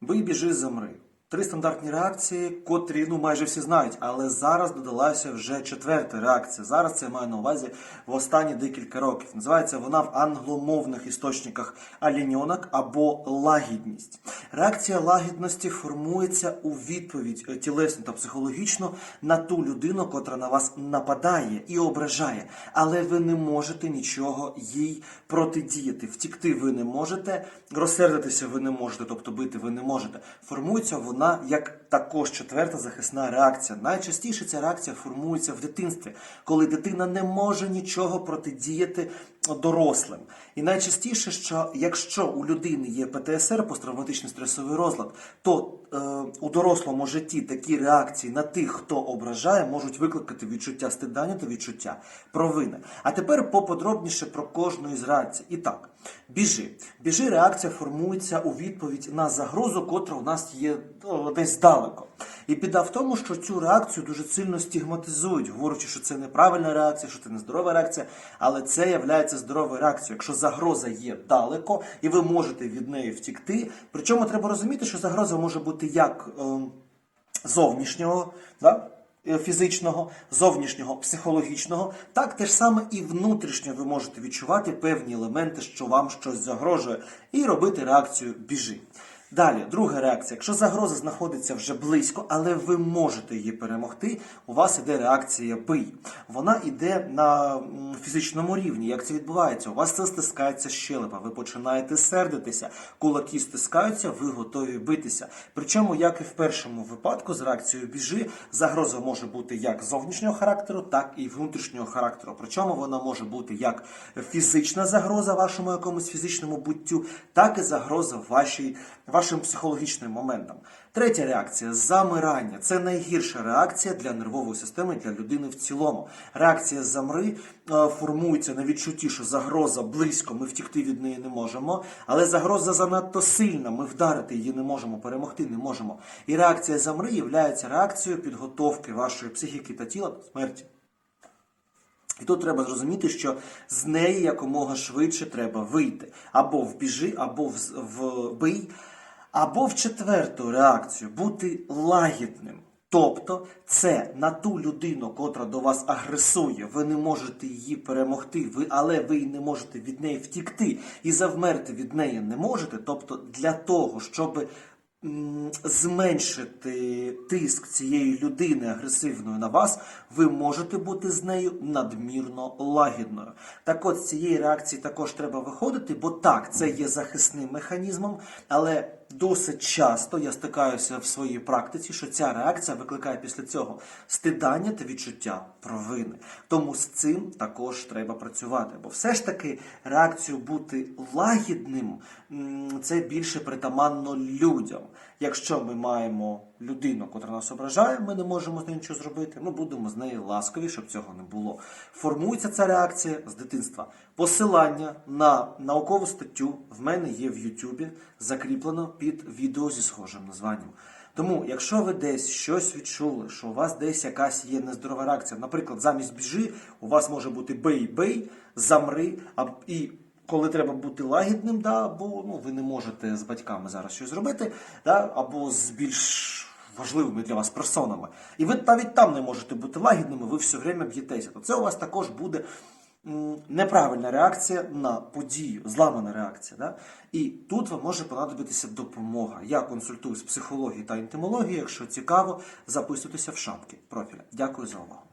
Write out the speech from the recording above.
Бий, біжи, замри. Три стандартні реакції, котрі ну майже всі знають, але зараз додалася вже четверта реакція. Зараз це я маю на увазі в останні декілька років. Називається вона в англомовних істочниках аліньонок або лагідність. Реакція лагідності формується у відповідь е, тілесно та психологічно на ту людину, котра на вас нападає і ображає, але ви не можете нічого їй протидіяти. Втікти ви не можете, розсердитися ви не можете, тобто бити ви не можете. Формується вона як також четверта захисна реакція. Найчастіше ця реакція формується в дитинстві, коли дитина не може нічого протидіяти дорослим. І найчастіше, що якщо у людини є ПТСР, посттравматичний стресовий розлад, то у дорослому житті такі реакції на тих, хто ображає, можуть викликати відчуття стидання та відчуття провини. А тепер поподробніше про кожну із реакцій. І так, біжи. Біжи реакція формується у відповідь на загрозу, котра у нас є десь далеко. І біда в тому, що цю реакцію дуже сильно стигматизують, говорячи, що це неправильна реакція, що це нездорова реакція, але це є здоровою реакцією. Якщо загроза є далеко і ви можете від неї втікти. Причому треба розуміти, що загроза може бути як е, зовнішнього, да? е, фізичного, зовнішнього, психологічного, так теж саме і внутрішньо ви можете відчувати певні елементи, що вам щось загрожує, і робити реакцію біжи. Далі, друга реакція. Якщо загроза знаходиться вже близько, але ви можете її перемогти, у вас іде реакція бий. Вона йде на фізичному рівні. Як це відбувається? У вас це стискається щелепа, ви починаєте сердитися, кулаки стискаються, ви готові битися. Причому, як і в першому випадку, з реакцією біжи, загроза може бути як зовнішнього характеру, так і внутрішнього характеру. Причому вона може бути як фізична загроза вашому якомусь фізичному буттю, так і загроза вашій вашим психологічним моментам. Третя реакція замирання. Це найгірша реакція для нервової системи, для людини в цілому. Реакція замри е, формується на відчутті, що загроза близько, ми втікти від неї не можемо, але загроза занадто сильна, ми вдарити її не можемо, перемогти не можемо. І реакція замри є реакцією підготовки вашої психіки та тіла до смерті. І тут треба зрозуміти, що з неї якомога швидше треба вийти або в біжи, або в, в бий, або в четверту реакцію бути лагідним. Тобто це на ту людину, котра до вас агресує, ви не можете її перемогти, ви, але ви й не можете від неї втікти і завмерти від неї не можете. Тобто для того, щоб м, зменшити тиск цієї людини агресивної на вас, ви можете бути з нею надмірно лагідною. Так от з цієї реакції також треба виходити, бо так, це є захисним механізмом, але досить часто я стикаюся в своїй практиці, що ця реакція викликає після цього стидання та відчуття провини. Тому з цим також треба працювати. Бо все ж таки реакцію бути лагідним це більше притаманно людям. Якщо ми маємо людину, котра нас ображає, ми не можемо з нею нічого зробити. Ми будемо з нею ласкові, щоб цього не було. Формується ця реакція з дитинства. Посилання на наукову статтю в мене є в Ютубі, закріплено під відео зі схожим названням. Тому, якщо ви десь щось відчули, що у вас десь якась є нездорова реакція, наприклад, замість біжи, у вас може бути бей-бей, замри, а і коли треба бути лагідним, да, або ну, ви не можете з батьками зараз щось зробити, да, або з більш важливими для вас персонами. І ви навіть там не можете бути лагідними, ви все время б'єтеся. То це у вас також буде неправильна реакція на подію, зламана реакція. Да? І тут вам може понадобитися допомога. Я консультую з психології та інтимології. Якщо цікаво, записуйтеся в шапки профіля. Дякую за увагу.